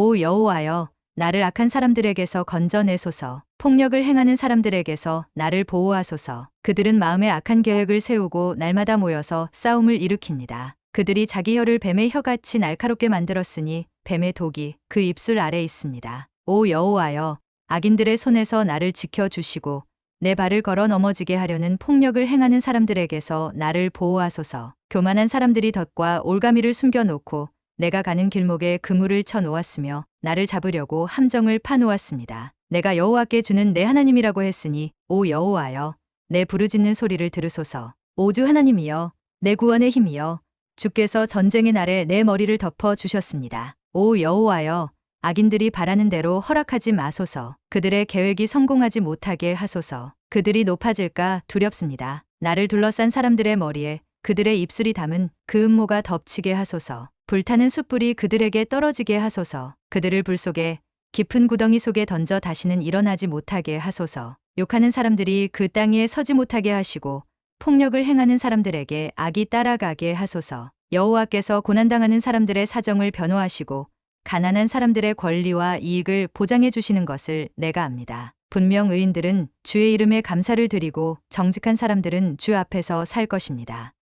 오 여호와여 나를 악한 사람들에게서 건져내소서 폭력을 행하는 사람들에게서 나를 보호하소서 그들은 마음에 악한 계획을 세우고 날마다 모여서 싸움을 일으킵니다. 그들이 자기 혀를 뱀의 혀같이 날카롭게 만들었으니 뱀의 독이 그 입술 아래 있습니다. 오 여호와여 악인들의 손에서 나를 지켜 주시고 내 발을 걸어 넘어지게 하려는 폭력을 행하는 사람들에게서 나를 보호하소서. 교만한 사람들이 덫과 올가미를 숨겨놓고 내가 가는 길목에 그물을 쳐 놓았으며 나를 잡으려고 함정을 파 놓았습니다. 내가 여호와께 주는 내 하나님이라고 했으니 오 여호와여 내 부르짖는 소리를 들으소서. 오주 하나님이여 내 구원의 힘이여 주께서 전쟁의 날에 내 머리를 덮어 주셨습니다. 오 여호와여 악인들이 바라는 대로 허락하지 마소서. 그들의 계획이 성공하지 못하게 하소서. 그들이 높아질까 두렵습니다. 나를 둘러싼 사람들의 머리에 그들의 입술이 담은 그 음모가 덮치게 하소서. 불타는 숯불이 그들에게 떨어지게 하소서. 그들을 불 속에 깊은 구덩이 속에 던져 다시는 일어나지 못하게 하소서. 욕하는 사람들이 그 땅에 서지 못하게 하시고 폭력을 행하는 사람들에게 악이 따라가게 하소서. 여호와께서 고난당하는 사람들의 사정을 변호하시고 가난한 사람들의 권리와 이익을 보장해 주시는 것을 내가 압니다. 분명 의인들은 주의 이름에 감사를 드리고 정직한 사람들은 주 앞에서 살 것입니다.